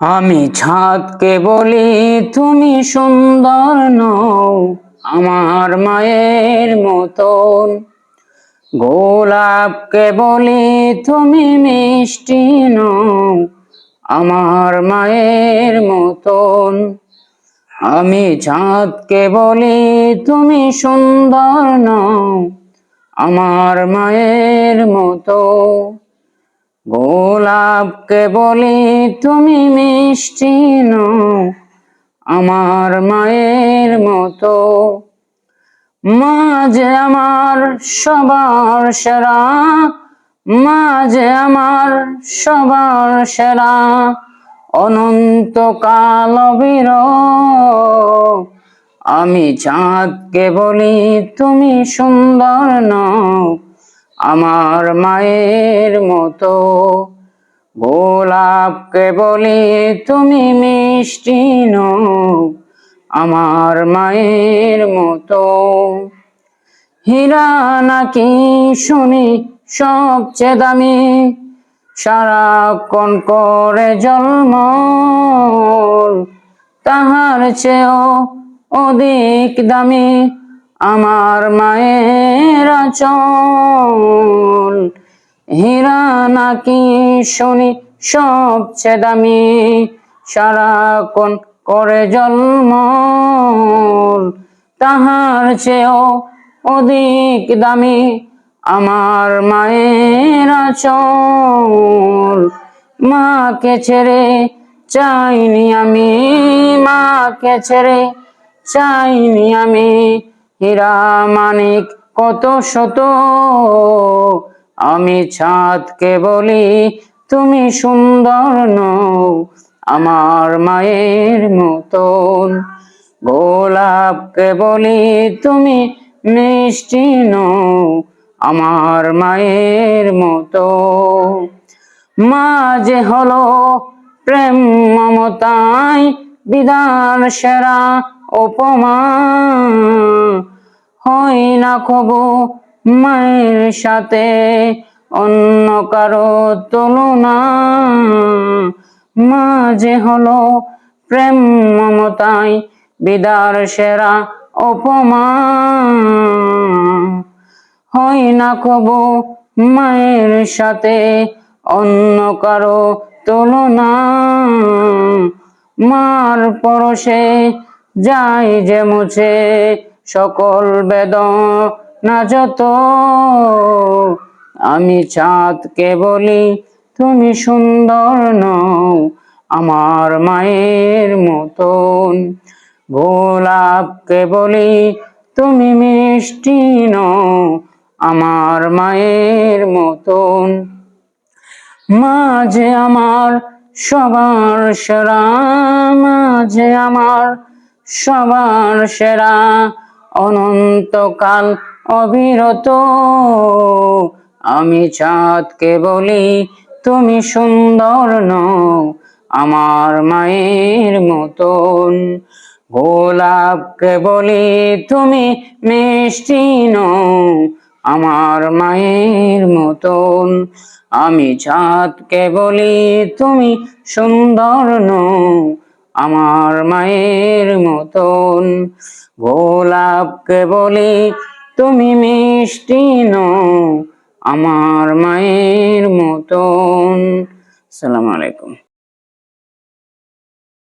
আমি ছাদকে বলি, তুমি সুন্দর নও, আমার মায়ের মতন। গোলাপকে বলি, তুমি মিষ্টি নও, আমার মায়ের মতন। আমি চাঁদকে বলি, তুমি সুন্দর নও, আমার মায়ের মতো। গোলাপকে বলি তুমি মিষ্টি নও, আমার মায়ের মতো। মাঝে আমার সবার সেরা, মাঝে আমার সবার সেরা, অনন্তকাল বীর আমি চাঁদকে বলি তুমি সুন্দর নও আমার মায়ের মতো। গোলাপকে বলি তুমি মিষ্টি নও, আমার মায়ের মতো। হীরা নাকি শুনি সবচেয়ে দামি, সারাক্ষণ করে জন্ম তাহার চেয়েও অধিক দামি। আমার মায়ের চল হীরা নাকি শুনি সবচেয়ে দামি। সারাক্ষণ করে জলমল তাহার চেয়েও অধিক দামি আমার মায়ের চল মাকে ছেড়ে চাইনি আমি, মাকে ছেড়ে চাইনি আমি। হীরা মানিক, কত শত? আমি ছাদকে বলি, তুমি সুন্দর নও, আমার মায়ের মতন। গোলাপকে বলি, তুমি মিষ্টি নও, আমার মায়ের মতো মা যে হলো প্রেম মমতায়, বিধান সেরা উপমা হয় না কবু মায়ের সাথে, অন্য কারও তুলনা। মা যে হলো প্রেম মমতায় বিদার সেরা উপমা। হয় না কবু মায়ের সাথে, অন্য কারও তুলনা। মার পরশে যাই যে মুছে সকল বেদনা যত, আমি চাঁদকে বলি, তুমি সুন্দর নও আমার মায়ের মতন। গোলাপকে বলি, তুমি মিষ্টি নও আমার মায়ের মতন। মাঝে আমার সবার সেরা, মাঝে আমার সবার সেরা অনন্তকাল অবিরত। আমি চাঁদকে বলি, তুমি সুন্দর নও, আমার মায়ের মতন। গোলাপকে বলি, তুমি মিষ্টি নও, আমার মায়ের মতন। আমি চাঁদকে বলি, তুমি সুন্দর নও আমার মায়ের মতন। গোলাপকে বলি তুমি মিষ্টি নও আমার মায়ের মতন। সালাম আলাইকুম।